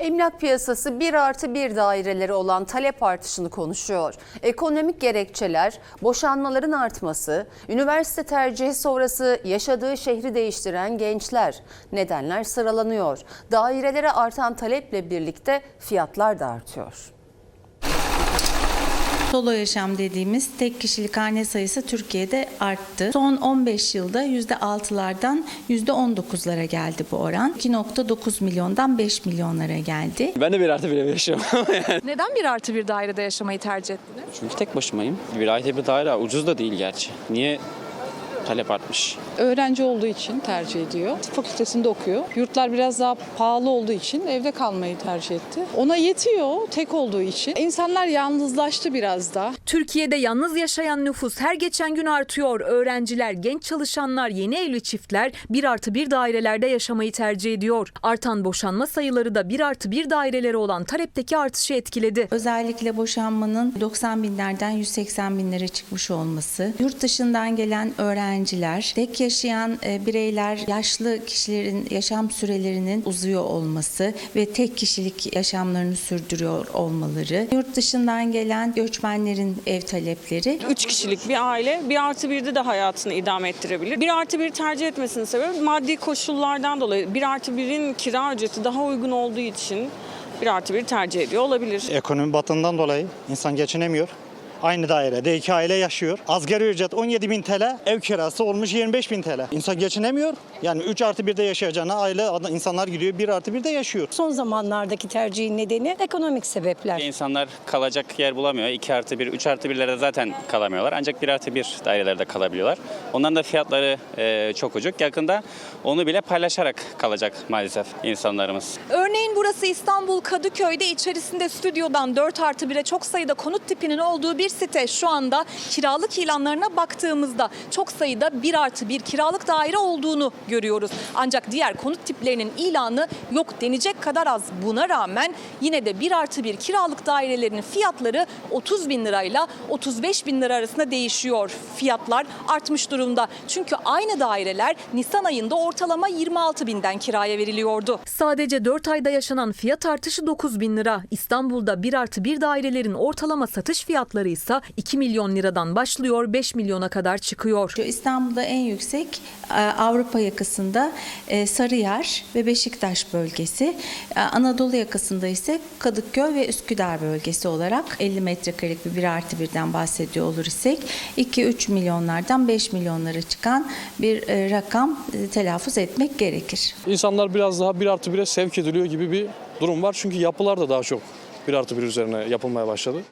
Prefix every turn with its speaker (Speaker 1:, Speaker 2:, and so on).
Speaker 1: Emlak piyasası 1 artı 1 daireleri olan talep artışını konuşuyor. Ekonomik gerekçeler, boşanmaların artması, üniversite tercihi sonrası yaşadığı şehri değiştiren gençler. Nedenler sıralanıyor. Dairelere artan taleple birlikte fiyatlar da artıyor.
Speaker 2: Solo yaşam dediğimiz tek kişilik hane sayısı Türkiye'de arttı. Son 15 yılda %6'lardan %19'lara geldi bu oran. 2.9 milyondan 5 milyonlara geldi.
Speaker 3: Ben de bir artı bir ev yaşıyorum.
Speaker 4: Neden bir artı bir dairede yaşamayı tercih ettiniz?
Speaker 3: Çünkü tek başımayım. Bir artı bir daire ucuz da değil gerçi. Niye talep artmış?
Speaker 5: öğrenci olduğu için tercih ediyor. Tıp fakültesinde okuyor. Yurtlar biraz daha pahalı olduğu için evde kalmayı tercih etti. Ona yetiyor tek olduğu için. İnsanlar yalnızlaştı biraz da.
Speaker 6: Türkiye'de yalnız yaşayan nüfus her geçen gün artıyor. Öğrenciler, genç çalışanlar, yeni evli çiftler bir artı bir dairelerde yaşamayı tercih ediyor. Artan boşanma sayıları da bir artı bir daireleri olan talepteki artışı etkiledi.
Speaker 2: Özellikle boşanmanın 90 binlerden 180 binlere çıkmış olması, yurt dışından gelen öğrenciler, tek yaşayan e, bireyler, yaşlı kişilerin yaşam sürelerinin uzuyor olması ve tek kişilik yaşamlarını sürdürüyor olmaları, yurt dışından gelen göçmenlerin ev talepleri,
Speaker 7: Üç kişilik bir aile bir artı birde de hayatını idame ettirebilir. Bir artı bir tercih etmesinin sebebi maddi koşullardan dolayı. Bir artı birin kira ücreti daha uygun olduğu için bir artı bir tercih ediyor olabilir.
Speaker 8: Ekonomi batından dolayı insan geçinemiyor. Aynı dairede iki aile yaşıyor. Asgari ücret 17 bin TL, ev kirası olmuş 25 bin TL. İnsan geçinemiyor. Yani 3 artı 1'de yaşayacağına aile insanlar gidiyor 1 artı 1'de yaşıyor.
Speaker 9: Son zamanlardaki tercihin nedeni ekonomik sebepler.
Speaker 3: İnsanlar kalacak yer bulamıyor. 2 artı 1, 3 artı 1'lerde zaten kalamıyorlar. Ancak 1 artı 1 dairelerde kalabiliyorlar. Onların da fiyatları e, çok ucuk. Yakında onu bile paylaşarak kalacak maalesef insanlarımız.
Speaker 6: Örneğin burası İstanbul Kadıköy'de içerisinde stüdyodan 4 artı 1'e çok sayıda konut tipinin olduğu bir site. Şu anda kiralık ilanlarına baktığımızda çok sayıda 1 artı 1 kiralık daire olduğunu görüyoruz. Ancak diğer konut tiplerinin ilanı yok denecek kadar az. Buna rağmen yine de 1 artı 1 kiralık dairelerinin fiyatları 30 bin lirayla 35 bin lira arasında değişiyor. Fiyatlar artmış durumda. Çünkü aynı daireler Nisan ayında ortalama 26 binden kiraya veriliyordu. Sadece 4 ayda yaşanan fiyat artışı 9 bin lira. İstanbul'da 1 artı 1 dairelerin ortalama satış fiyatları ise 2 milyon liradan başlıyor 5 milyona kadar çıkıyor.
Speaker 2: İstanbul'da en yüksek e, Avrupa yakasında e, Sarıyer ve Beşiktaş bölgesi. E, Anadolu yakasında ise Kadıköy ve Üsküdar bölgesi olarak 50 metrekarelik bir 1 artı birden bahsediyor olur isek 2-3 milyonlardan 5 milyonlara çıkan bir rakam telaffuz etmek gerekir.
Speaker 10: İnsanlar biraz daha bir artı bire sevk ediliyor gibi bir durum var. Çünkü yapılar da daha çok bir artı bir üzerine yapılmaya başladı.